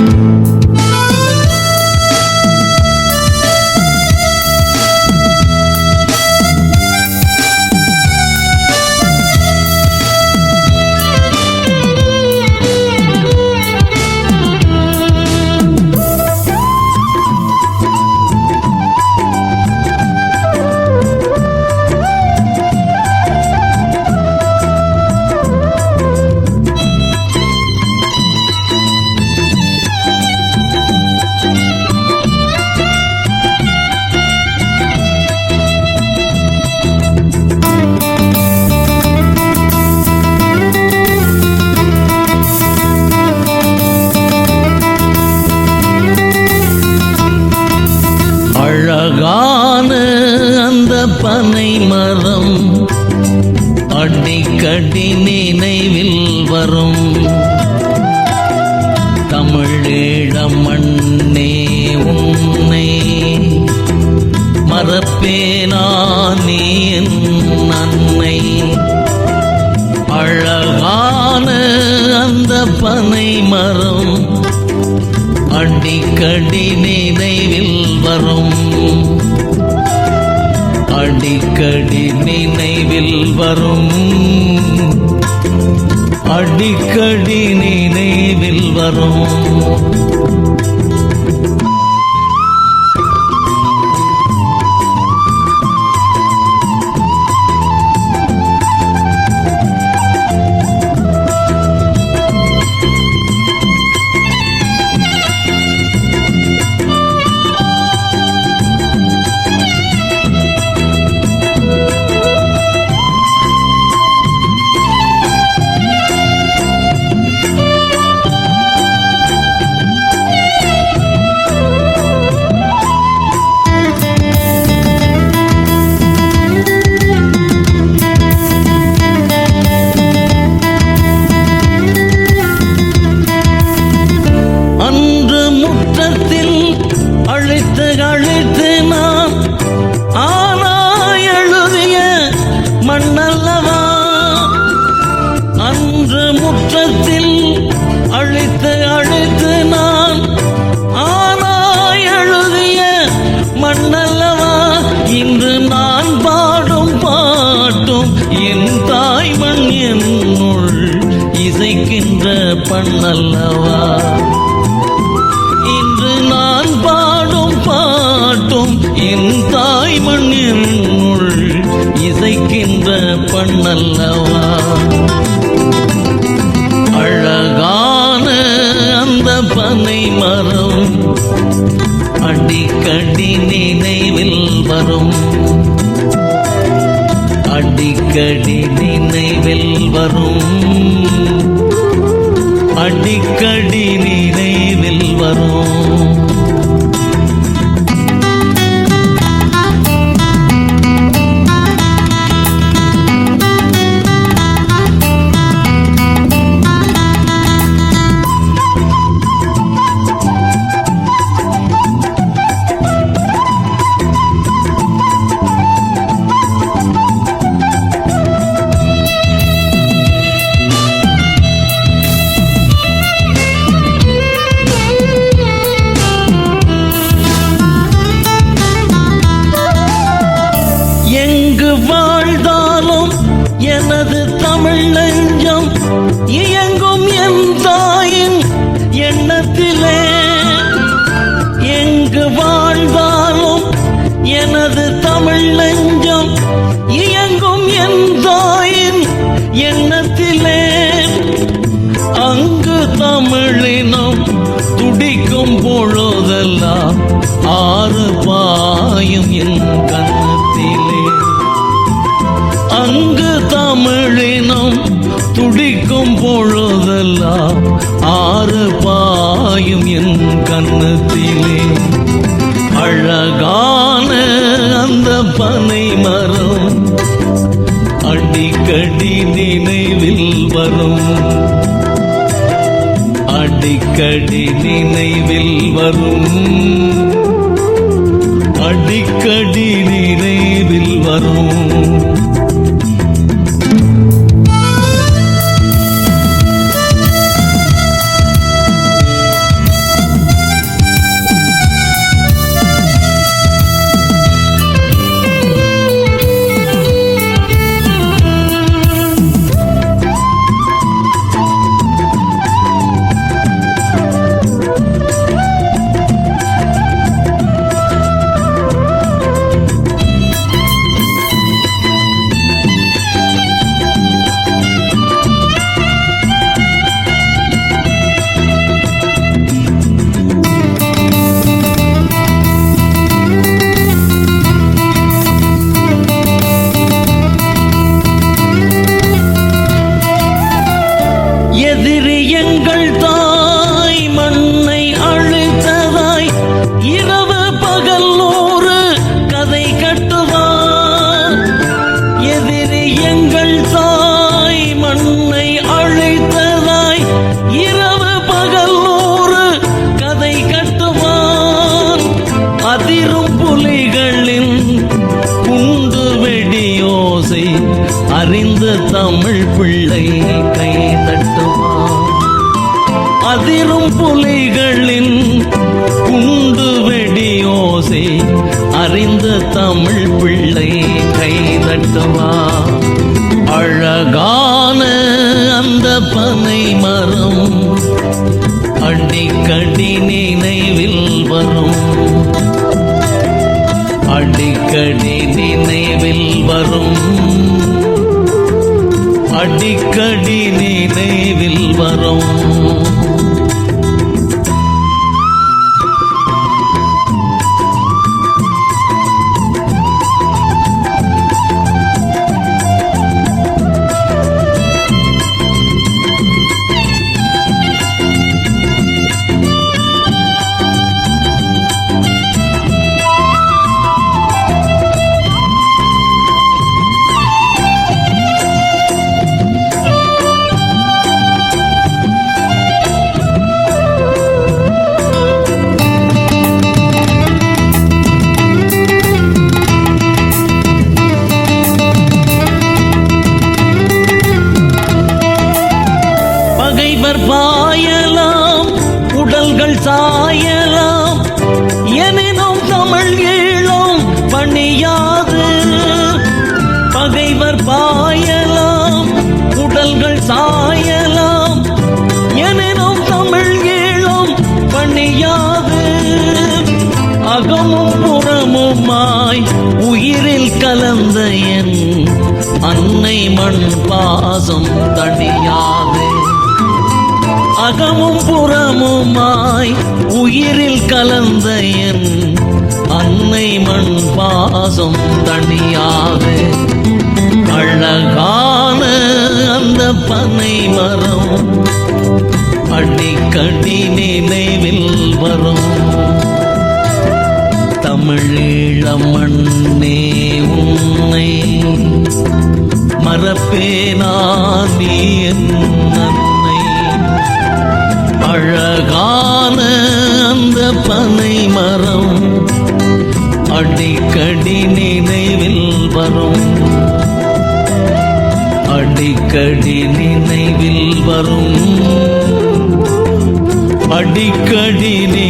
அழகான பனை மரம் அடிக்கடி நினைவில் வரும். தமிழீழம் மண்ணே உன்னை மறப்பேனா நீ என் அன்னை. அழகான அந்த பனை மரம் அடிக்கடி நினைவில் வரும். அடிக்கடி நினைவில் வரும். அடிக்கடி நினைவில் வரும். என் தாய் மண்ணினுள் இசைக்கின்ற பண்ணல்லவா? அழகான அந்த பனை மரம் அடிக்கடி நினைவில் வரும். அடிக்கடி நினைவில் வரும். அடிக்க எண்ணம் துடிக்கும் பொழுதெல்லாம் ஆறு பாயும் என் கண்ணத்திலே அங்கு தமிழினம் துடிக்கும் பொழுதெல்லாம் ஆறு பாயும் என் கண்ணத்திலே அழகான அந்த பனை மரம் அடிக்கடி நினைவில் வரும். அடிக்கடி நினைவில் வரும். தமிழ் பிள்ளை கை தட்டுமா அழகான அந்த பனை மரம் அடிக்கடி நினைவில் வரும். அடிக்கடி நினைவில் வரும். அடிக்கடி நினைவில் வரும். சாயலாம். எனினும் தமிழ் ஈழம் பணியாது. பகைவர் பாயலாம் உடல்கள் சாயலாம். எனினும் தமிழ் ஈழம் பணியாது. அகமும் புறமுமாய் உயிரில் கலந்த என் அன்னை மண் பாசம் தணியாது அகமும் புறமுமாய் உயிரில் கலந்த என் அன்னை மண் பாசம் தனியாக அழகான அந்த பனை மரம் அடிக்கடி நினைவில் வரும். தமிழீழம் மண்ணே உன்னை மறப்பேனா நீ என்ன பனை மரம் அடிக்கடி நினைவில் வரும். அடிக்கடி நினைவில் வரும். அடிக்கடி நினைவில்